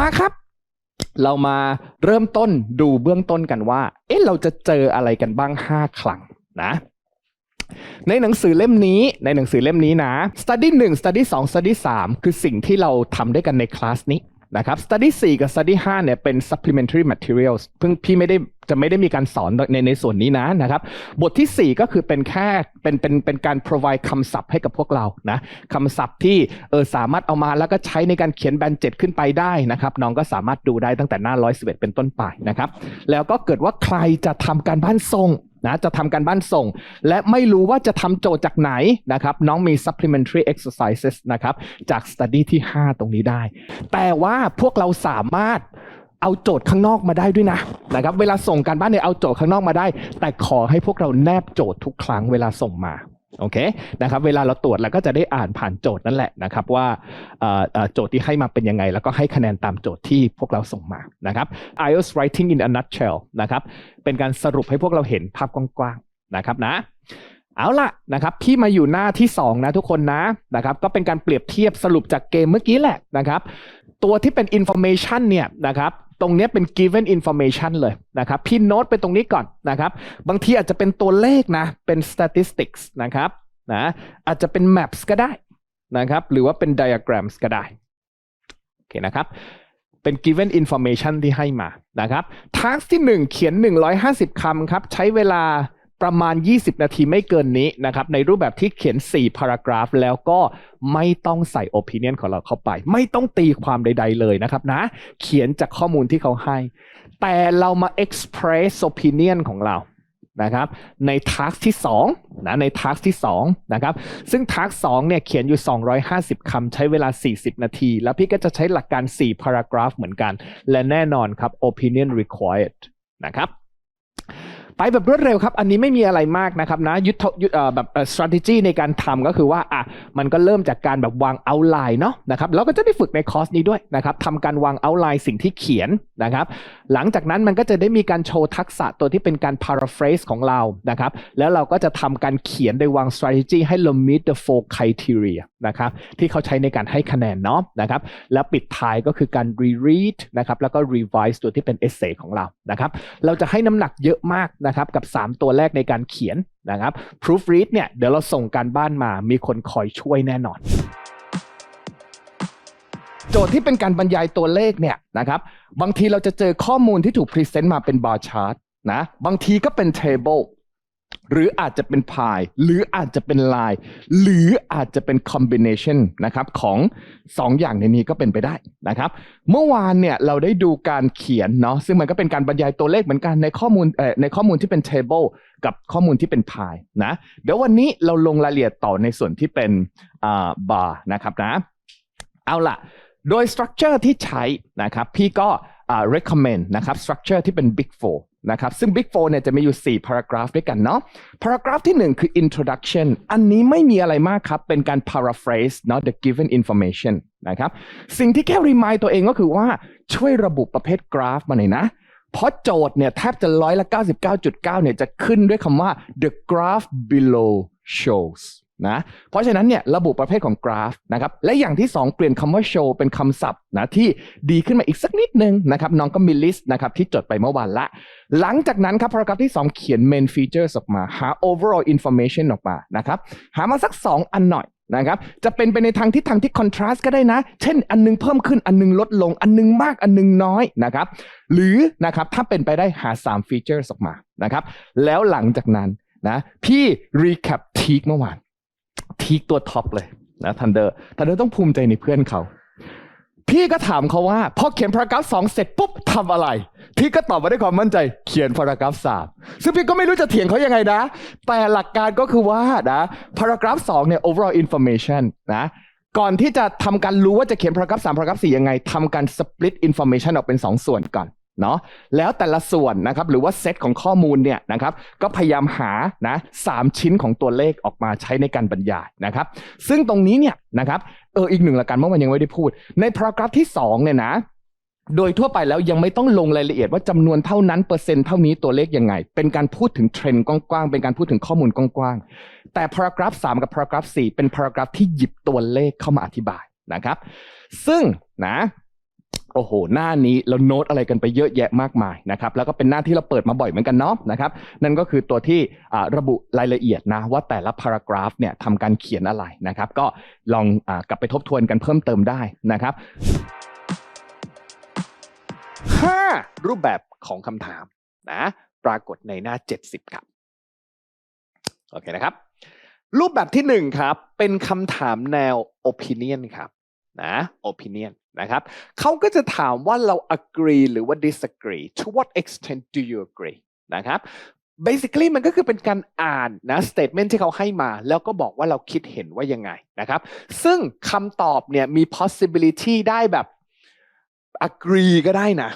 มาครับ เรามาเริ่มต้นดูเบื้องต้นกันว่า เอ๊ะเราจะเจออะไรกันบ้าง 5 ครั้งนะ ในหนังสือเล่มนี้ในหนังสือเล่มนี้นะ study 1 study 2 study 3 คือสิ่งที่เราทำด้วยกันในคลาสนี้ นะครับ study 4 กับ study 5เนี่ยเป็น supplementary materials เพิ่งพี่ไม่ได้จะไม่ได้มีการสอนในในส่วนนี้นะนะครับ บทที่ 4 ก็คือเป็นแค่เป็นเป็นเป็นการ provide คำศัพท์ให้กับพวกเรานะคำศัพท์ที่เออสามารถเอามาแล้วก็ใช้ในการเขียนแบนเจ็ดขึ้นไปได้นะครับน้องก็สามารถดูได้ตั้งแต่หน้า 111 เป็นต้นไปนะครับ แล้วก็เกิดว่าใครจะทำการบ้านส่ง นะจะทำการบ้านส่ง และไม่รู้ว่าจะทำโจทย์จากไหนนะครับน้องมี supplementary exercises นะครับจาก study ที่ 5 ตรงนี้ได้ แต่ว่าพวกเราสามารถเอาโจทย์ข้างนอกมาได้ด้วยนะนะครับเวลาส่งการบ้านเนี่ยเอาโจทย์ข้างนอกมาได้ แต่ขอให้พวกเราแนบโจทย์ทุกครั้งเวลาส่งมา โอเคนะครับเวลาเราตรวจเราก็จะได้อ่านผ่านโจทย์นั่นแหละนะครับว่าโจทย์ที่ให้มาเป็นยังไง แล้วก็ให้คะแนนตามโจทย์ที่พวกเราส่งมานะครับ IELTS writing in a nutshell นะครับเป็นการสรุปให้พวกเราเห็นภาพกว้างๆนะครับนะเอาล่ะนะครับพี่มาอยู่หน้าที่ 2 นะทุกคนนะนะครับก็เป็นการเปรียบเทียบสรุปจากเกมเมื่อกี้แหละนะครับ ตัวที่เป็น information เนี่ยนะครับ ตรงนี้เป็น given information เลยนะครับ พี่โน้ตไปตรงนี้ก่อนนะครับ บางทีอาจจะเป็นตัวเลขนะ เป็น statistics นะครับนะอาจจะเป็น maps ก็ได้นะครับ หรือว่าเป็น diagrams ก็ได้โอเคนะครับ เป็น given information ที่ให้มานะครับ task ที่ 1 เขียน 150 คำครับ ใช้เวลา ประมาณ 20 นาทีไม่เกินนี้นะครับ ในรูปแบบที่เขียน4 paragraph แล้วก็ไม่ต้องใส่ opinion ของเราเข้าไป ไม่ต้องตีความใด ๆ เลยนะครับนะ เขียนจากข้อมูลที่เขาให้ แต่เรามา express opinion ของเรานะครับ ในทักที่2นะในทักที่2นะครับ ซึ่งทัก2เนี่ยเขียนอยู่ 250คำใช้เวลา 40 นาที แล้วพี่ก็จะใช้หลักการ4 paragraph เหมือนกัน และแน่นอนครับ opinion required นะครับ ไปแบบรวดเร็วครับ อันนี้ไม่มีอะไรมากนะครับนะยุทธยุทธแบบ strategy ในการทำก็คือว่าอะมันก็เริ่มจากการแบบวาง outline เนาะนะครับแล้วก็จะได้ฝึกในคอร์สนี้ด้วยนะครับทำการวาง outline สิ่งที่เขียนนะครับ หลังจากนั้นมันก็จะได้มีการโชว์ทักษะตัวที่เป็นการ paraphrase ของเรานะครับ แล้วเราก็จะทำการเขียนโดยวาง strategy ให้เรา meet the four criteria นะครับที่เขาใช้ในการให้คะแนนเนาะนะครับแล้วปิดท้ายก็คือการ reread นะครับแล้วก็ revise ตัวที่เป็น essay ของเรานะครับ เราจะให้น้ำหนักเยอะมากนะครับกับ 3 ตัวแรกในการเขียนนะครับ proofread เนี่ยเดี๋ยวเราส่งการบ้านมามีคนคอยช่วยแน่นอน โจทย์ที่เป็นการบรรยายตัวเลขเนี่ยนะครับบางทีเราจะเจอข้อมูลที่ถูกพรีเซนต์มาเป็นบาร์ชาร์ตนะบางทีก็เป็นเทเบิล หรืออาจจะเป็นพายหรืออาจจะเป็นลายหรืออาจจะเป็น combination นะครับของ 2 อย่างในนี้ก็เป็นไปได้นะครับ เมื่อวานเนี่ยเราได้ดูการเขียนเนาะซึ่งมันก็เป็นการบรรยายตัวเลขเหมือนกันในข้อมูลในข้อมูลที่เป็น table กับข้อมูลที่เป็นพายนะเดี๋ยววันนี้เราลงรายละเอียดต่อในส่วนที่เป็นอ่า bar นะครับนะเอาล่ะ โดย structure ที่ใช้นะครับพี่ก็ recommend นะครับ structure ที่เป็น big four นะครับซึ่ง big four เนี่ยจะมีอยู่ 4 paragraph ด้วยกันเนาะ paragraph ที่ 1 คือ introduction อันนี้ไม่มีอะไรมากครับ เป็นการ paraphrase เนาะ the given information นะครับสิ่งที่แค่ remind ตัวเองก็คือว่าช่วยระบุประเภทกราฟมาหน่อยนะ เพราะโจทย์เนี่ยแทบจะร้อยละ 99.9 เนี่ยจะขึ้นด้วยคำว่า the graph below shows นะเพราะฉะนั้นเนี่ยระบุประเภทของกราฟนะครับและอย่างที่ 2 เปลี่ยนคำว่า show เป็นคำศัพท์นะที่ดีขึ้นมาอีกสักนิดนึงนะครับน้องก็มีลิสต์นะครับที่จดไปเมื่อวานละ หลังจากนั้นครับ paragraph ที่ 2 เขียน main features ออกมาหา overall information ออกมานะครับหามาสัก 2 อันหน่อยนะครับจะเป็นไปในทางที่ทางที่ contrast ก็ได้นะ เช่นอันนึงเพิ่มขึ้นอันนึงลดลงอันนึงมากอันนึงน้อยนะครับหรือนะครับถ้าเป็นไปได้หา3 features ออกมานะครับแล้วหลังจากนั้นนะพี่ recap ทีกเมื่อวาน ทีกตัวท็อปเลยนะทันเดอร์ทันเดอร์ต้องภูมิใจในเพื่อนเขา พี่ก็ถามเขาว่า พอเขียนพารากราฟสองเสร็จปุ๊บทำอะไร พี่ก็ตอบมาด้วยความมั่นใจ เขียนพารากราฟสามซึ่งพี่ก็ไม่รู้จะเถียงเขายังไงนะ แต่หลักการก็คือว่านะพารากราฟสองเนี่ย overall information นะก่อนที่จะทำการรู้ว่าจะเขียนพารากราฟสามพารากราฟสี่ยังไงทำการ split information ออกเป็นสองส่วนก่อน เนาะแล้วแต่ละส่วนนะครับหรือว่าเซตของข้อมูลเนี่ยนะครับก็พยายามหานะสามชิ้นของตัวเลขออกมาใช้ในการบรรยายนะครับ ซึ่งตรงนี้เนี่ยนะครับเอออีกหนึ่งละกันเมื่อวันยังไม่ได้พูด ในพารากราฟที่สองเนี่ยนะโดยทั่วไปแล้วยังไม่ต้องลงรายละเอียดว่าจำนวนเท่านั้นเปอร์เซ็นต์เท่านี้ตัวเลขยังไง เป็นการพูดถึงเทรนด์กว้างๆเป็นการพูดถึงข้อมูลกว้างๆแต่พารากราฟสามกับพารากราฟสี่เป็นพารากราฟที่หยิบตัวเลขเข้ามาอธิบายนะครับ ซึ่งนะ โอ้โห หน้านี้เราโน้ตอะไรกันไปเยอะแยะมากมายนะครับแล้วก็เป็นหน้าที่เราเปิดมาบ่อยเหมือนกันเนาะนะครับนั่นก็คือตัวที่ระบุรายละเอียดนะว่าแต่ละ paragraph เนี่ยทำการเขียนอะไรนะครับ ก็ลองอกลับไปทบทวนกันเพิ่มเติมได้นะครับ 5 รูปแบบของคำถามนะปรากฏในหน้า 70 ครับโอเคนะครับ รูปแบบที่ 1 ครับ เป็นคำถามแนว opinion ครับ นะ opinion นะครับเขาก็จะถามว่าเรา agree หรือว่า disagree to what extent do you agree นะครับ basically มันก็คือเป็นการอ่านนะ statement ที่เขาให้มา แล้วก็บอกว่าเราคิดเห็นว่ายังไงนะครับ ซึ่งคำตอบเนี่ยมี possibility ได้แบบ agree ก็ได้นะ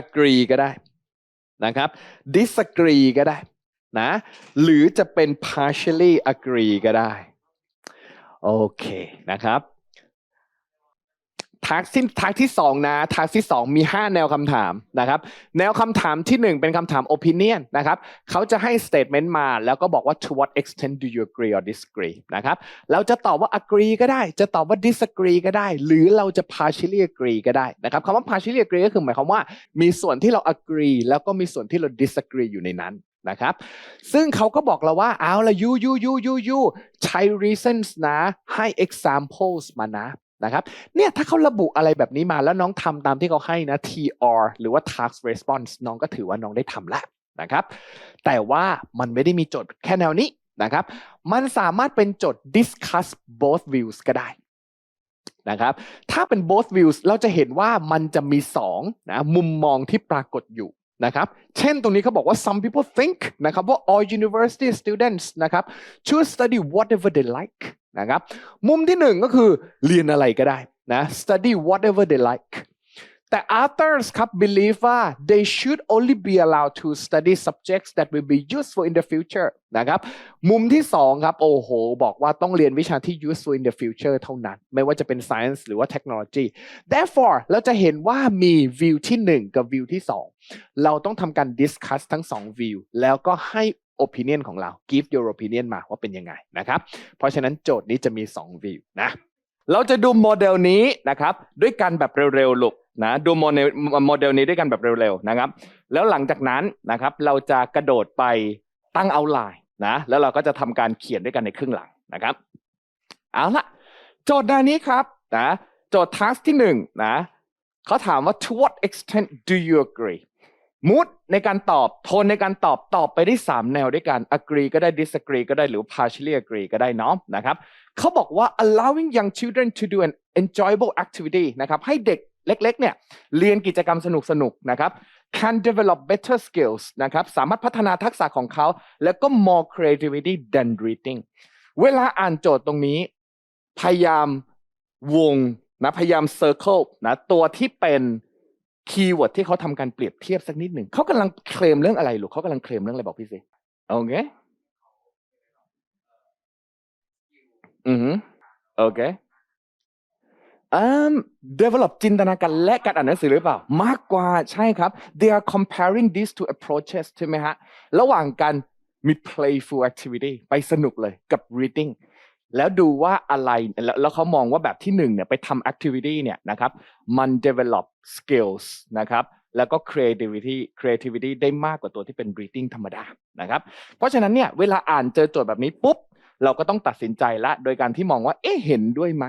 agree ก็ได้นะครับ disagree ก็ได้นะ หรือจะเป็น partially agree ก็ได้ โอเคนะครับ ทักที่ทักที่สองนะทักที่สองมี5แนวคำถามนะครับ แนวคำถามที่1เป็นคำถาม opinion นะครับเขาจะให้ statement มา แล้วก็บอกว่า to what extent do you agree or disagree นะครับเราจะตอบว่า agree ก็ได้ จะตอบว่า disagree ก็ได้ หรือเราจะ partially agree ก็ได้นะครับคำว่า partially agree ก็คือหมายความว่า มีส่วนที่เรา agree แล้วก็มีส่วนที่เรา disagree อยู่ในนั้นนะครับซึ่งเขาก็บอกเราว่าเอาละ you you you you you ใช้ reasons นะให้ examples มานะ นะครับเนี่ยถ้าเขาระบุอะไรแบบนี้มาแล้วน้องทำตามที่เขาให้นะ TR หรือว่า task response น้องก็ถือว่าน้องได้ทำแล้วนะครับ แต่ว่ามันไม่ได้มีโจทย์แค่แนวนี้นะครับ มันสามารถเป็นโจทย์ discuss both views ก็ได้นะครับ ถ้าเป็น both views เราจะเห็นว่ามันจะมี2นะมุมมองที่ปรากฏอยู่นะครับ เช่นตรงนี้เขาบอกว่า some people think นะครับว่า all university students นะครับ should study whatever they like นะครับ มุมที่หนึ่งก็คือเรียนอะไรก็ได้นะ study whatever they like แต่ others ครับ believe ว่า they should only be allowed to study subjects that will be useful in the future นะครับ มุมที่สองครับ โอ้โห บอกว่าต้องเรียนวิชาที่ useful in the future เท่านั้น ไม่ว่าจะเป็น science หรือว่า technology therefore เราจะเห็นว่ามี view ที่หนึ่งกับ view ที่สองเราต้องทำการ discuss ทั้งสอง view แล้วก็ให้ opinion ของเรา give your opinion มาว่าเป็นยังไงนะครับ เพราะฉะนั้นโจทย์นี้จะมี 2 view นะ เราจะดูโมเดลนี้นะครับ ด้วยกันแบบเร็วๆลูกนะดูโมเดลโมเดลนี้ด้วยกันแบบเร็วๆนะครับ แล้วหลังจากนั้นนะครับเราจะกระโดดไปตั้งเอาไลน์นะแล้วเราก็จะทำการเขียนด้วยกันในครึ่งหลังนะครับเอาละโจทย์ด้านนี้ครับนะโจทย์ task ที่หนึ่งนะเขาถามว่า to what extent do you agree มูดในการตอบโทนในการตอบตอบไปได้ 3 แนวด้วยกัน agree ก็ได้ disagree ก็ได้หรือ partially agree ก็ได้เนาะนะครับเขาบอกว่า allowing young children to do an enjoyable activity นะครับให้เด็กเล็กๆเนี่ยเรียนกิจกรรมสนุกๆนะครับ can develop better skills นะครับสามารถพัฒนาทักษะของเขา แล้วก็ more creativity than reading เวลาอ่านโจทย์ตรงนี้ พยายามวงนะพยายาม circle นะตัวที่เป็น คีย์เวิร์ดที่เขาทำการเปรียบเทียบสักนิดหนึ่งเขากำลังเคลมเรื่องอะไรลูกเขากำลังเคลมเรื่องอะไรบอกพี่สิโอเคอือฮึโอเคอืม develop จินตนาการและการอ่านหนังสือหรือเปล่า มากกว่าใช่ครับ they are comparing these two approaches ใช่ไหมฮะ ระหว่างการมี playful activity ไปสนุกเลยกับ reading แล้วดูว่าอะไรแล้วเขามองว่าแบบที่หนึ่งเนี่ยไปทำ activity เนี่ยนะครับมัน develop skills นะครับแล้วก็ creativity creativity ได้มากกว่าตัวที่เป็น reading ธรรมดานะครับเพราะฉะนั้นเนี่ยเวลาอ่านเจอโจทย์แบบนี้ปุ๊บ เราก็ต้องตัดสินใจละโดยการที่มองว่าเอ๊ะเห็นด้วยไหม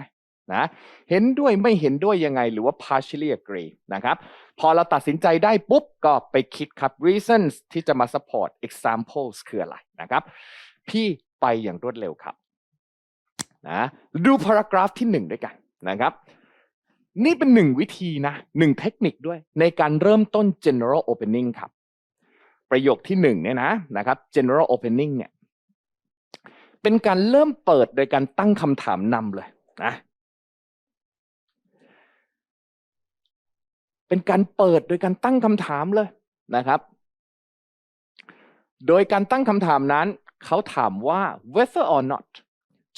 นะเห็นด้วยไม่เห็นด้วยยังไงหรือว่า partially agree นะครับพอเราตัดสินใจได้ปุ๊บ ก็ไปคิดครับ reasons ที่จะมา support examples คืออะไรนะครับพี่ไปอย่างรวดเร็วครับ นะดูพารากราฟที่หนึ่งด้วยกันนะครับ นี่เป็นหนึ่งวิธีนะหนึ่งเทคนิคด้วย ในการเริ่มต้น general opening ครับ ประโยคที่หนึ่งเนี่ยนะนะครับ general opening เนี่ยเป็นการเริ่มเปิดโดยการตั้งคำถามนำเลยนะเป็นการเปิดโดยการตั้งคำถามเลยนะครับ โดยการตั้งคำถามนั้น เขาถามว่า whether or not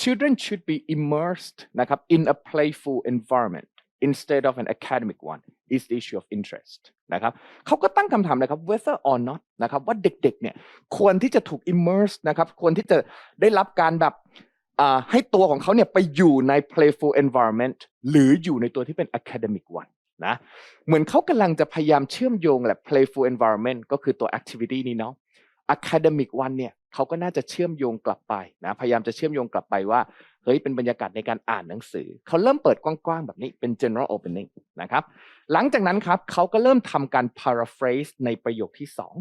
children should be immersed นะครับ in a playful environment instead of an academic one is the issue of interest นะครับเขาก็ตั้งคำถามนะครับ whether or not นะครับว่าเด็กๆเนี่ยควรที่จะถูก immersed นะครับควรที่จะได้รับการแบบให้ตัวของเขาเนี่ยไปอยู่ใน playful environment หรืออยู่ในตัวที่เป็น academic one นะเหมือนเขากำลังจะพยายามเชื่อมโยงแหละ playful environment ก็คือตัว activity นี้เนาะ academic one เนี่ย เขาก็น่าจะเชื่อมโยงกลับไปนะพยายามจะเชื่อมโยงกลับไปว่าเฮ้ยเป็นบรรยากาศในการอ่านหนังสือ เขาเริ่มเปิดกว้างๆแบบนี้เป็น general opening นะครับหลังจากนั้นครับเขาก็เริ่มทำการ paraphrase ในประโยคที่สอง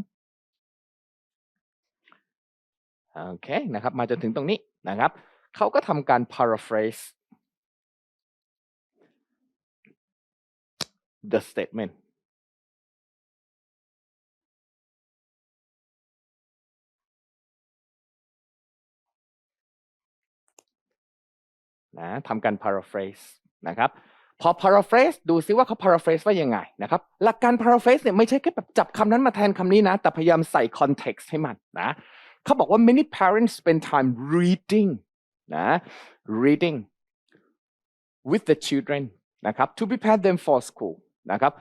โอเคนะครับมาจนถึงตรงนี้นะครับเขาก็ทำการ paraphrase the statement นะทำการ paraphrase นะครับพอ paraphrase ดูซิว่าเขา paraphrase ว่ายังไงนะครับหลักการ paraphrase เนี่ยไม่ใช่แค่แบบจับคำนั้นมาแทนคำนี้นะ แต่พยายามใส่ context ให้มันนะเขาบอกว่า many parents spend time reading นะ reading with the children นะครับ to prepare them for school นะครับ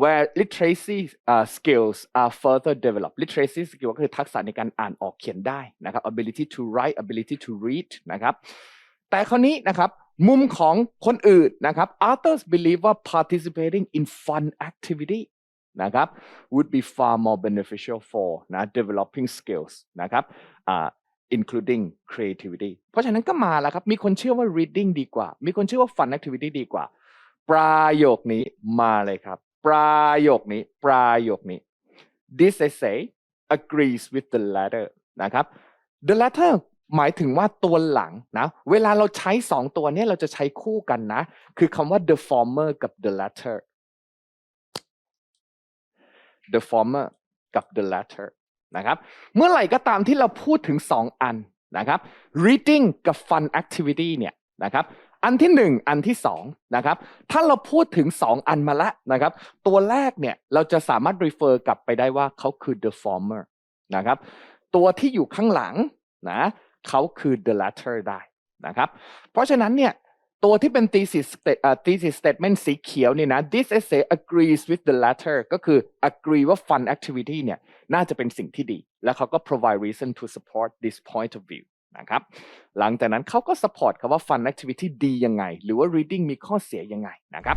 where literacy uh, skills are further developed literacy skill ก็คือทักษะในการอ่านออกเขียนได้นะครับ ability to write ability to read นะครับ แต่คราวนี้นะครับมุมของคนอื่นนะครับ others believe ว่า participating in fun activity นะครับ would be far more beneficial for นะ developing skills นะครับอ่า including creativity เพราะฉะนั้นก็มาแล้วครับ มีคนเชื่อว่า reading ดีกว่า มีคนเชื่อว่า fun activity ดีกว่า ประโยคนี้มาเลยครับ ประโยคนี้ ประโยคนี้ this essay agrees with the latter นะครับ the latter หมายถึงว่าตัวหลังนะเวลาเราใช้สองตัวนี้เราจะใช้คู่กันนะ คือคำว่า the former กับ the latter the former กับ the latter นะครับเมื่อไหร่ก็ตามที่เราพูดถึงสองอันนะครับ reading กับ fun activity เนี่ยนะครับอันที่หนึ่งอันที่สองนะครับถ้าเราพูดถึงสองอันมาแล้วนะครับตัวแรกเนี่ยเราจะสามารถ refer กลับไปได้ว่าเขาคือ the former นะครับตัวที่อยู่ข้างหลังนะ เขาคือ the latter ได้นะครับ เพราะฉะนั้นเนี่ยตัวที่เป็น thesis thesis statement สีเขียวเนี่ยนะ this essay agrees with the latter ก็คือ agree ว่า fun activity เนี่ยน่าจะเป็นสิ่งที่ดี แล้วเขาก็ provide reason to support this point of view นะครับ หลังจากนั้นเขาก็ support คำว่า fun activity ดียังไง หรือว่า reading มีข้อเสียยังไงนะครับ